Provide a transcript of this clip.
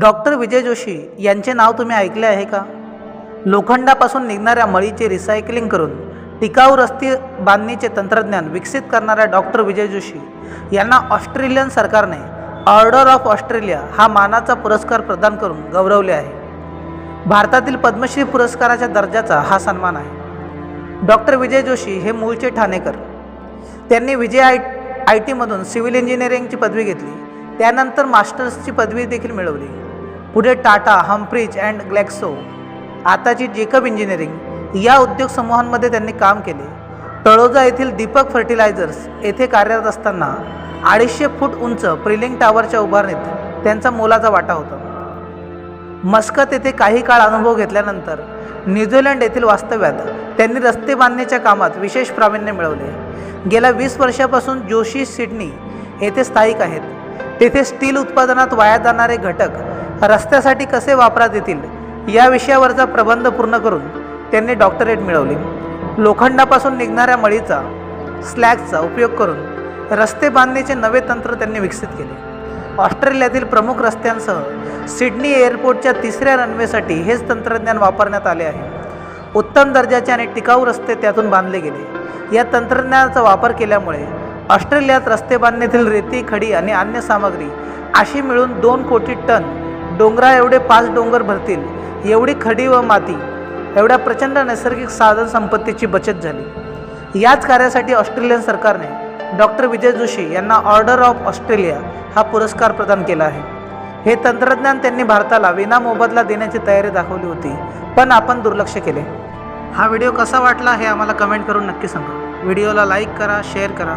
Doctor विजय जोशी यांचे नाव तुम्ही ऐकले आहे का? लोखंडापासून निघणाऱ्या मळीचे रिसायकलिंग करून टिकाऊ रस्ते बांधणीचे तंत्रज्ञान विकसित करणाऱ्या डॉक्टर विजय जोशी यांना ऑस्ट्रेलियन सरकारने ऑर्डर ऑफ ऑस्ट्रेलिया हा मानाचा पुरस्कार प्रदान करून गौरवले आहे. भारतातील पद्मश्री पुरस्काराच्या दर्जाचा हा सन्मान आहे. डॉक्टर विजय जोशी हे मूळचे ठाणेकर. त्यांनी विजय आय आय टीमधून सिव्हिल इंजिनिअरिंगची पदवी घेतली. त्यानंतर मास्टर्सची पदवी देखील मिळवली. पुढे टाटा हम्फ्रीज अँड ग्लॅक्सो. आताची जेकब इंजिनिअरिंग या उद्योग समूहांमध्ये त्यांनी काम केले. तळोजा येथील दीपक फर्टिलायझर्स येथे कार्यरत असताना अडीचशे फूट उंच प्रिलिंग टावरच्या उभारणीत त्यांचा मोलाचा वाटा होता. मस्कत येथे काही काळ अनुभव घेतल्यानंतर न्यूझीलंड येथील वास्तव्यात त्यांनी रस्ते बांधण्याच्या कामात विशेष प्रावीण्य मिळवले. गेल्या वीस वर्षापासून जोशी सिडनी येथे स्थायिक आहेत. तेथे स्टील उत्पादनात वाया जाणारे घटक रस्त्यासाठी कसे वापरात येतील या विषयावरचा प्रबंध पूर्ण करून त्यांनी डॉक्टरेट मिळवली. लोखंडापासून निघणाऱ्या मळीचा स्लॅगचा उपयोग करून रस्ते बांधण्याचे नवे तंत्र त्यांनी विकसित केले. ऑस्ट्रेलियातील प्रमुख रस्त्यांसह सिडनी एअरपोर्टच्या तिसऱ्या रनवेसाठी हेच तंत्रज्ञान वापरण्यात आले आहे. उत्तम दर्जाचे आणि टिकाऊ रस्ते त्यातून बांधले गेले. या तंत्रज्ञानाचा वापर केल्यामुळे ऑस्ट्रेलियात रस्ते बांधण्यातील रेती खडी आणि अन्य सामग्री अशी मिळून दोन कोटी टन डोंगरा एवढे पाच डोंगर भरतील. एवढी खडी व माती एवढ्या प्रचंड नैसर्गिक साधन संपत्तीची बचत झाली. याच कार्यासाठी ऑस्ट्रेलियन सरकारने डॉक्टर विजय जोशी यांना ऑर्डर ऑफ ऑस्ट्रेलिया हा पुरस्कार प्रदान केला आहे. हे तंत्रज्ञान त्यांनी भारताला विना मोबदला देण्याची तयारी दाखवली होती पण आपण दुर्लक्ष केले. हा व्हिडिओ कसा वाटला हे आम्हाला कमेंट करून नक्की सांगा. व्हिडिओला लाईक करा शेअर करा.